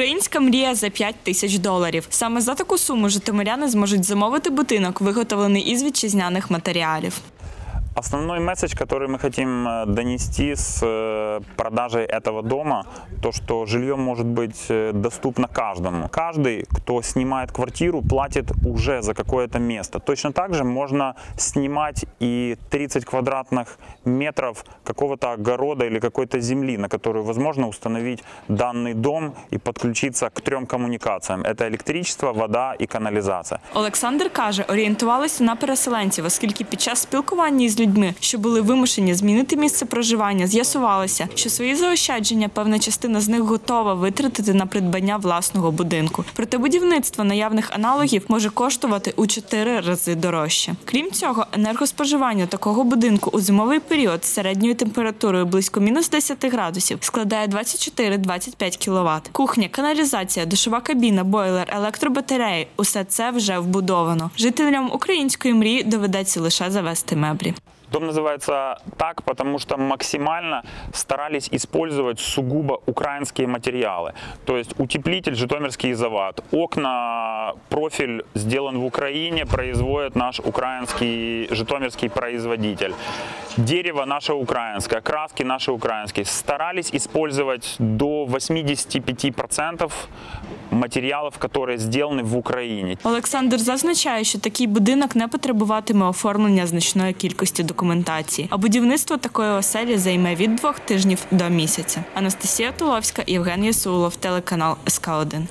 Українська мрія за 5 тисяч доларів. Саме за таку суму житомиряни зможуть замовити будинок, виготовлений із вітчизняних матеріалів. Основной месседж, который мы хотим э, донести с э, продажей этого дома, то, что жилье может быть э, доступно каждому. Каждый, кто снимает квартиру, платит уже за какое-то место. Точно так же можно снимать и 30 квадратных метров какого-то огорода или какой-то земли, на которую возможно установить данный дом и подключиться к трем коммуникациям. Это электричество, вода и канализация. Олександр каже, орієнтувалися на переселенців, оскільки під час спілкування із людьми, що були вимушені змінити місце проживання, з'ясувалося, що свої заощадження певна частина з них готова витратити на придбання власного будинку. Проте будівництво наявних аналогів може коштувати у чотири рази дорожче. Крім цього, енергоспоживання такого будинку у зимовий період з середньою температурою близько мінус 10 градусів складає 24-25 кВт. Кухня, каналізація, душова кабіна, бойлер, електробатареї усе це вже вбудовано. Жителям української мрії доведеться лише завести меблі. Дом называется так, потому что максимально старались использовать сугубо украинские материалы. То есть утеплитель Житомирский изоват, окна, профиль сделан в Украине, производит наш украинский житомирский производитель. Дерево наше украинское, краски наши украинские. Старались использовать до 85% материалов, которые сделаны в Украине. Олександр зазначає, що такий будинок не потребуватиме оформлення значної кількості документації, а будівництво такої оселі займе від двох тижнів до місяця. Анастасія Туловська, Євген Ясулов, телеканал СК 1